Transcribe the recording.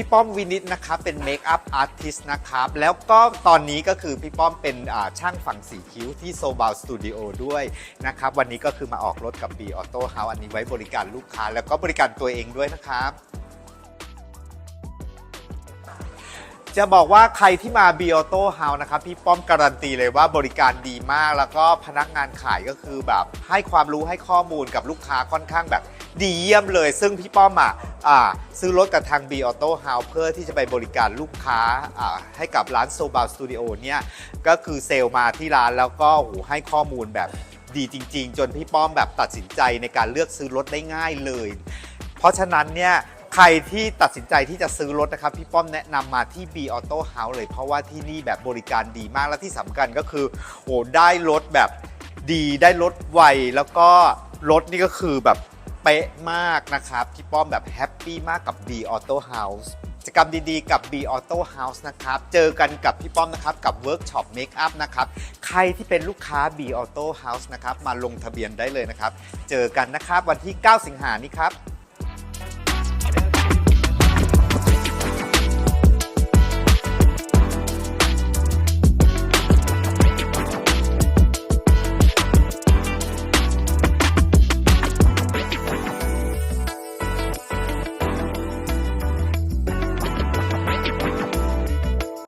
พี่ป้อมวินิตนะครับเป็นเมคอัพอาร์ติสนะครับ แล้วก็ตอนนี้ก็คือพี่ป้อมเป็นช่างฝังสีคิ้วที่โซบ a ลสตูดิโอด้วยนะครับ วันนี้ก็คือมาออกรถกับ B Auto House อันนี้ไว้บริการลูกค้า แล้วก็บริการตัวเองด้วยนะครับจะบอกว่าใครที่มา b ี a u t o House นะครับ พี่ป้อมการันตีเลยว่าบริการดีมาก แล้วก็พนักงานขายก็คือแบบให้ความรู้ให้ข้อมูลกับลูกค้าค่อนข้างแบบดีเยี่ยมเลย ซึ่งพี่ป้อมอะอ่า ซื้อรถกับทาง B a u t o House เพื่อที่จะไปบริการลูกค้าให้กับร้านโซบ a ลสตูดิโอเนี่ยก็คือเซลล์มาที่ร้านแล้วก็โหให้ข้อมูลแบบดีจริง ๆ จนพี่ป้อมแบบตัดสินใจในการเลือกซื้อรถได้ง่ายเลย เพราะฉะนั้นเนี่ยใครที่ตัดสินใจที่จะซื้อรถนะครับ พี่ป้อมแนะนำมาที่ B Auto House เลย เพราะว่าที่นี่แบบบริการดีมากและที่สำคัญก็คือโอ้ได้รถแบบดีได้รถไวแล้วก็รถนี่ก็คือแบบ ป๊ะมากนะครับพี่ป้อมแบบแฮปปี้มากกับ B Auto House กิจกรรมดีๆ กับ B Auto House นะครับ เจอกันกับพี่ป้อมนะครับ กับเวิร์กช็อปเมคอัพนะครับ ใครที่เป็นลูกค้า B Auto House นะครับ มาลงทะเบียนได้เลยนะครับ เจอกันนะครับวันที่ 9 สิงหานี้ครับ